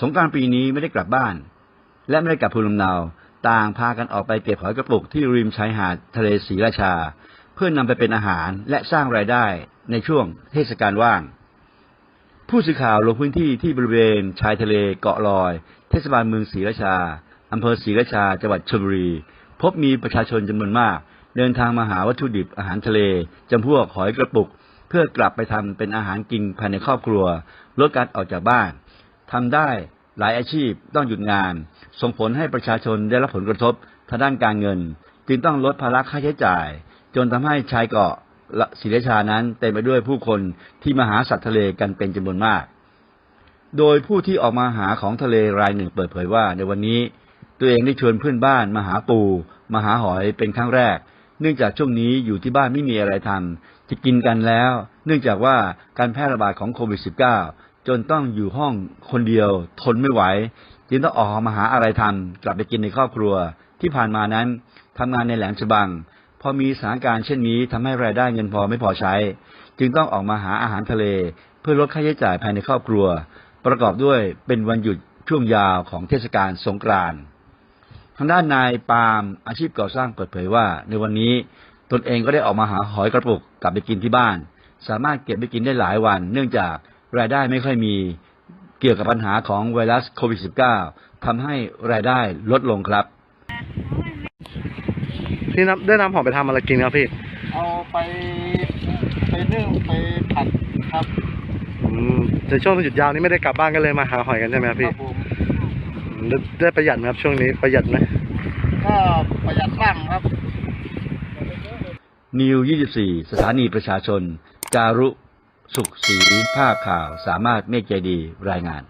สงการปีนี้ไม่ได้กลับบ้าน และไม่ได้กลับภูมิลำเนา ต่างพากันออกไปเก็บหอยกระปุกที่ริมชายหาดทะเลศรีราชา เพื่อนำไปเป็นอาหารและสร้างรายได้ในช่วงเทศกาลว่าง ผู้สื่อข่าวลงพื้นที่ที่บริเวณชายทะเลเกาะลอย เทศบาลเมืองศรีราชาอำเภอศรีราชาจังหวัดชลบุรี พบมีประชาชนจำนวนมาก เดินทางมาหาวัตถุดิบอาหารทะเลจำพวกหอยกระปุก เพื่อกลับไปทำเป็นอาหารกินภายในครอบครัวลดการออกจากบ้าน ทำได้หลายอาชีพต้องหยุดงาน ส่งผลให้ประชาชนได้รับผลกระทบทางด้านการเงิน จึงต้องลดภาระค่าใช้จ่าย จนทำให้ชายเกาะศรีราชานั้นเต็มไปด้วยผู้คนที่มาหาสัตว์ทะเลกันเป็นจำนวนมาก โดยผู้ที่ออกมาหาของทะเลรายหนึ่งเปิดเผยว่า ในวันนี้ตัวเองได้ชวนเพื่อนบ้านมาหาปูมาหาหอยเป็นครั้งแรก เนื่องจากช่วงนี้อยู่ที่บ้านไม่มีอะไรทำจะกินกันแล้ว เนื่องจากว่าการแพร่ระบาดของโควิด -19 จนต้องอยู่ห้องคนเดียว ทนไม่ไหวจึงต้องออกมาหาอะไรทำกลับไปกินในครอบครัว ที่ผ่านมานั้นทำงานในแหลมฉบังพอมีสถานการณ์เช่นนี้ทำให้รายได้เงินพอไม่พอใช้ จึงต้องออกมาหาอาหารทะเล เพื่อลดค่าใช้จ่ายภายในครอบครัว ประกอบด้วยเป็นวันหยุดช่วงยาวของเทศกาลสงกรานต์ทางด้านนายปาล์มอาชีพก่อสร้างเปิดเผยว่า ในวันนี้ตนเองก็ได้ออกมาหาหอยกระปุกกลับไปกินที่บ้าน สามารถเก็บไปกินได้หลายวัน เนื่องจาก รายได้ไม่ค่อยมีเกี่ยวกับปัญหาของไวรัสโควิด -19 ทำให้รายได้ลดลงครับ พี่นำได้นำหอมไปทำอะไรกินครับพี่ เอาไปไปนึ่งไปผัดครับอืมในช่วงหยุดยาวนี้ไม่ได้กลับบ้านกันเลยมาหาหอยกันใช่ไหมครับคพี่รับผมอืมได้ได้ประหยัดไหมครับช่วงนี้ประหยัดไหมก็ประหยัดบ้างครับ นิว 24 สถานีประชาชน จารุ สุขศรีภาพข่าวสามารถเมฆใจดีรายงาน